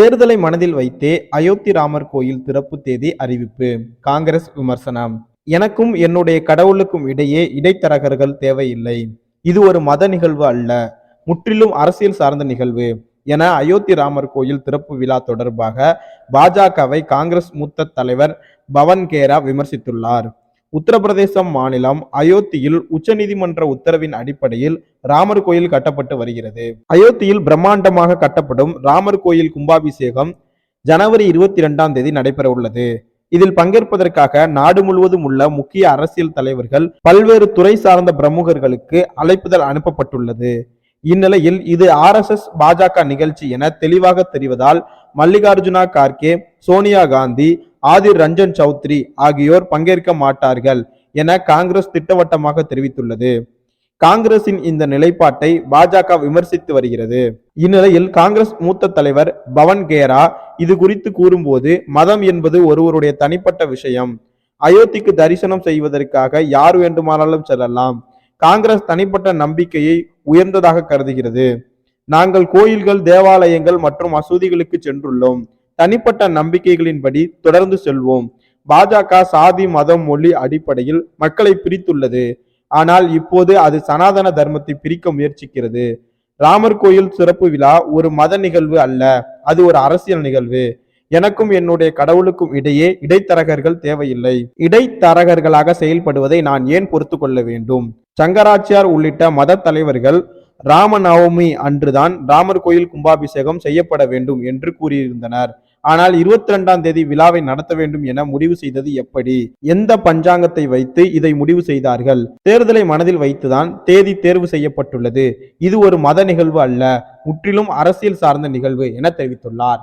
தேர்தலை மனதில் வைத்தே அயோத்தி ராமர் கோயில் திறப்பு தேதி அறிவிப்பு. காங்கிரஸ் விமர்சனம். எனக்கும் என்னுடைய கடவுளுக்கும் இடையே இடைத்தரகர்கள் தேவையில்லை. இது ஒரு மத நிகழ்வு அல்ல. முற்றிலும் அரசியல் சார்ந்த நிகழ்வு. என அயோத்தி ராமர் கோயில் திறப்பு விழா தொடர்பாக பாஜகவை காங்கிரஸ் மூத்த தலைவர் பவன் கேரா விமர்சித்துள்ளார். உத்தரப்பிரதேசம் மாநிலம் அயோத்தியில் உச்சநீதிமன்ற உத்தரவின் அடிப்படையில் ராமர் கோயில் கட்டப்பட்டு வருகிறது. அயோத்தியில் பிரம்மாண்டமாக கட்டப்படும் ராமர் கோயில் கும்பாபிஷேகம் ஜனவரி இருபத்தி இரண்டாம் தேதி நடைபெற உள்ளது. இதில் பங்கேற்பதற்காக நாடு முழுவதும் உள்ள முக்கிய அரசியல் தலைவர்கள் பல்வேறு துறை சார்ந்த பிரமுகர்களுக்கு அழைப்புதல் அனுப்பப்பட்டுள்ளது. இந்நிலையில் இது ஆர்எஸ்எஸ் பாஜக நிகழ்ச்சி என தெளிவாக தெரிவதால் மல்லிகார்ஜுனா கார்கே சோனியா காந்தி ஆதிர் ரஞ்சன் சௌத்ரி ஆகியோர் பங்கேற்க மாட்டார்கள் என காங்கிரஸ் திட்டவட்டமாக தெரிவித்துள்ளது. காங்கிரசின் இந்த நிலைப்பாட்டை பாஜக விமர்சித்து வருகிறது. இந்நிலையில் காங்கிரஸ் மூத்த தலைவர் பவன் கேரா இது குறித்து கூறும்போது மதம் என்பது ஒருவருடைய தனிப்பட்ட விஷயம். அயோத்திக்கு தரிசனம் செய்வதற்காக யார் வேண்டுமானாலும் செல்லலாம். காங்கிரஸ் தனிப்பட்ட நம்பிக்கையை உயர்ந்ததாக கருதுகிறது. நாங்கள் கோயில்கள் தேவாலயங்கள் மற்றும் மசூதிகளுக்கு சென்றுள்ளோம். தனிப்பட்ட நம்பிக்கைகளின்படி தொடர்ந்து செல்வோம். பாஜக சாதி மதம் மொழி அடிப்படையில் மக்களை பிரித்துள்ளது. ஆனால் இப்போது அது சனாதன தர்மத்தை பிரிக்க முயற்சிக்கிறது. ராமர் கோயில் சிறப்பு விழா ஒரு மத நிகழ்வு அல்ல அது ஒரு அரசியல் நிகழ்வு. எனக்கும் என்னுடைய கடவுளுக்கும் இடையே இடைத்தரகர்கள் தேவையில்லை. இடைத்தரகர்களாக செயல்படுவதை நான் ஏன் பொறுத்து கொள்ள வேண்டும்? சங்கராச்சியார் உள்ளிட்ட மத தலைவர்கள் ராமநவமி அன்றுதான் ராமர் கோயில் கும்பாபிஷேகம் செய்யப்பட வேண்டும் என்று கூறியிருந்தனர். ஆனால் இருபத்தி ரெண்டாம் தேதி விழாவை நடத்த வேண்டும் என முடிவு செய்தது எப்படி? எந்த பஞ்சாங்கத்தை வைத்து இதை முடிவு செய்தார்கள்? தேர்தலை மனதில் வைத்துதான் தேதி தேர்வு செய்யப்பட்டுள்ளது. இது ஒரு மத நிகழ்வு அல்ல முற்றிலும் அரசியல் சார்ந்த நிகழ்வு என தெரிவித்துள்ளார்.